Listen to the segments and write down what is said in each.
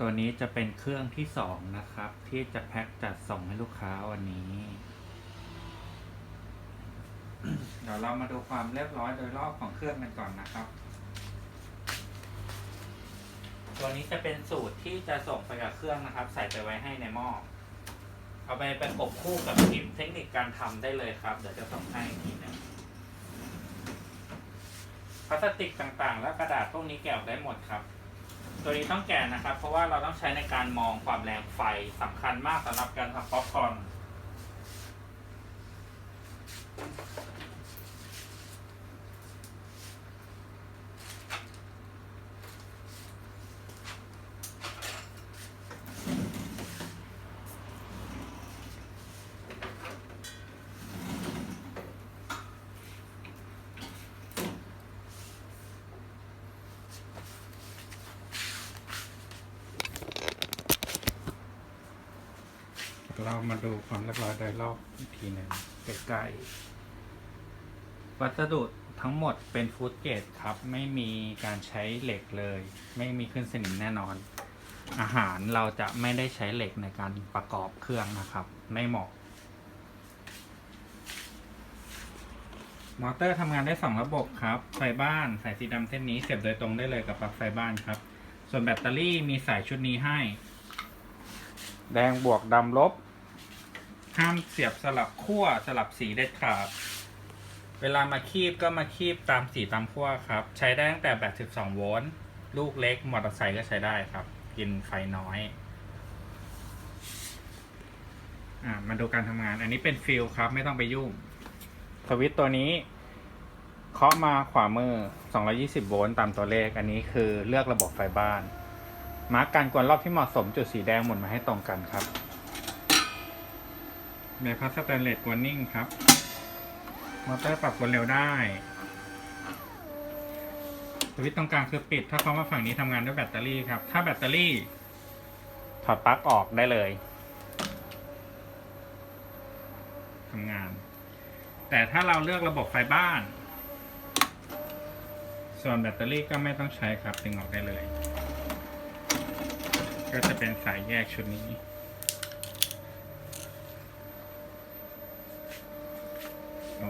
ตัวนี้จะเป็นเครื่องที่สองนะครับ ที่จะแพ็คจัดส่งให้ลูกค้าวันนี้ เดี๋ยวเรามาดูความเรียบร้อยโดยรอบของเครื่องกันก่อนนะครับ ตัวนี้จะเป็นสูตรที่จะส่งไปกับเครื่องนะครับ ใส่ไปไว้ให้ในหม้อเอาไปประกบคู่กับคลิปเทคนิคการทำได้เลยครับ เดี๋ยวจะส่งให้อีกทีหนึงพลาสติกต่างๆ และกระดาษพวกนี้แกะได้หมดครับ ตัวนี้ต้องแกะนะครับ เพราะว่าเราต้องใช้ในการมองความแรงไฟสำคัญมากสำหรับการทำป๊อปคอร์น เรามาดูความเรียบร้อยโดยรอบอีกทีหนึ่งใกล้ๆวัสดุทั้งหมดเป็นฟูดเกรดครับ ไม่มีการใช้เหล็กเลย ไม่มีขึ้นสนิมแน่นอน อาหารเราจะไม่ได้ใช้เหล็กในการประกอบเครื่องนะครับ ไม่เหมาะมอเตอร์ทำงานได้ 2 ระบบครับไฟบ้านสายสีดำเส้นนี้เสียบโดยตรงได้เลยกับปลั๊กไฟบ้านครับ ส่วนแบตเตอรี่มีสายชุดนี้ให้ แดงบวกดำลบ ห้ามเสียบสลับขั้วสลับสีเด็ดขาด เวลามาคีบก็มาคีบตามสีตามขั้วครับ ใช้ได้ตั้งแต่แบต12 โวลต์ ลูกเล็กมอเตอร์ไซค์ก็ใช้ได้ครับ กินไฟน้อยอ่ามาดูการทำงาน อันนี้เป็นฟิลครับ ไม่ต้องไปยุ่ง สวิตช์ตัวนี้เคาะมาขวามือ 220 โวลต์ตามตัวเลข อันนี้คือเลือกระบบไฟบ้าน มาร์กการกวนรอบที่เหมาะสมจุดสีแดงหมุนมาให้ตรงกันครับ ใบพัดสแตนเลสกวนนิ่งครับ มอเตอร์ปรับกวนเร็วได้ สวิตช์ตรงกลางคือปิด ถ้าเขามาฝั่งนี้ทำงานด้วยแบตเตอรี่ครับ ถ้าแบตเตอรี่ ถอดปลั๊กออกได้เลยทำงาน แต่ถ้าเราเลือกระบบไฟบ้าน ส่วนแบตเตอรี่ก็ไม่ต้องใช้ครับดึงออกได้เลย ก็จะเป็นสายแยกชุดนี้ โอเค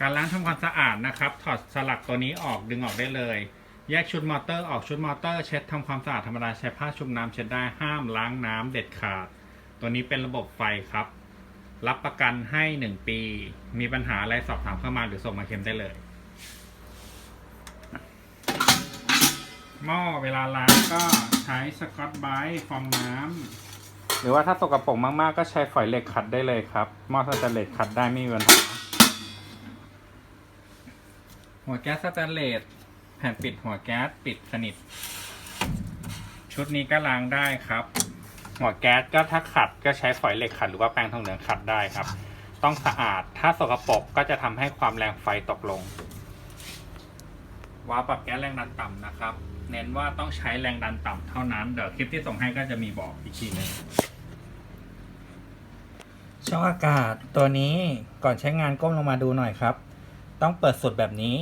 การล้างทำความสะอาดนะครับ ถอดสลักตัวนี้ออกดึงออกได้เลย แยกชุดมอเตอร์ออกชุดมอเตอร์เช็ดทำความสะอาดธรรมดาใช้ผ้าชุบน้ำเช็ดได้ห้ามล้างน้ำเด็ดขาด ตัวนี้เป็นระบบไฟครับ รับประกันให้ 1 ปี มีปัญหาอะไรสอบถามเข้ามาหรือส่งมาเค็มได้เลยหม้อเวลาล้างก็ใช้สกอตไบฟองน้ำ หรือว่าถ้าสกปรกมาก ๆ ก็ใช้ฝอยเหล็กขัดได้เลยครับหม้อสแตนเลสขัดได้ไม่มีปัญหาหัวแก๊สสแตนเลสแผ่นปิดหัวแก๊สปิดสนิท ชุดนี้ก็ล้างได้ครับ หัวแก๊สก็ถ้าขัดก็ใช้ฝอยเหล็กขัดหรือว่าแปรงทองเหลืองขัดได้ครับ ต้องสะอาดถ้าสกปรกก็จะทำให้ความแรงไฟตกลงวาล์วปรับแก๊สแรงดันต่ำนะครับ เน้นว่าต้องใช้แรงดันต่ำเท่านั้น เดี๋ยวคลิปที่ส่งให้ก็จะมีบอกอีกทีหนึง ช่องอากาศตัวนี้ก่อนใช้งานก้มลงมาดูหน่อยครับ ต้องเปิดสุดแบบนี้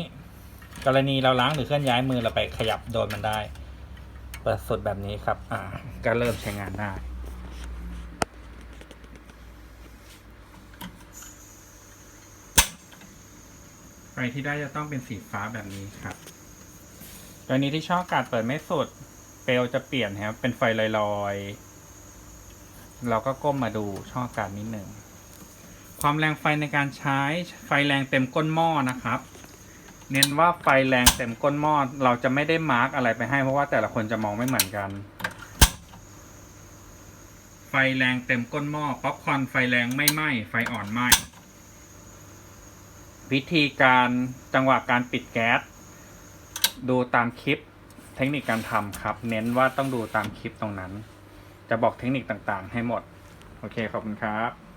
กรณีเราล้างหรือเคลื่อนย้ายมือเราไปขยับโดนมันได้ เปิดสุดแบบนี้ครับ อ่า ก็เริ่มใช้งานได้ไฟที่ได้จะต้องเป็นสีฟ้าแบบนี้ครับตัวนี้ที่ช่องอากาศเปิดไม่สุดเปลวจะเปลี่ยนครับเป็นไฟลอยๆ เราก็ก้มมาดูช่องอากาศนิดหนึ่ง ความแรงไฟในการใช้ไฟแรงเต็มก้นหม้อนะครับ เน้นว่าไฟแรงเต็มก้นหม้อเราจะไม่ได้มาร์กอะไรไปให้ เพราะว่าแต่ละคนจะมองไม่เหมือนกัน ไฟแรงเต็มก้นหม้อป๊อปคอนไฟแรงไม่ไหม้ไฟอ่อนไหม้วิธีการจังหวะการปิดแก๊สดูตามคลิปเทคนิคการทำครับ เน้นว่าต้องดูตามคลิปตรงนั้น จะบอกเทคนิคต่างๆ ให้หมด โอเค ขอบคุณครับ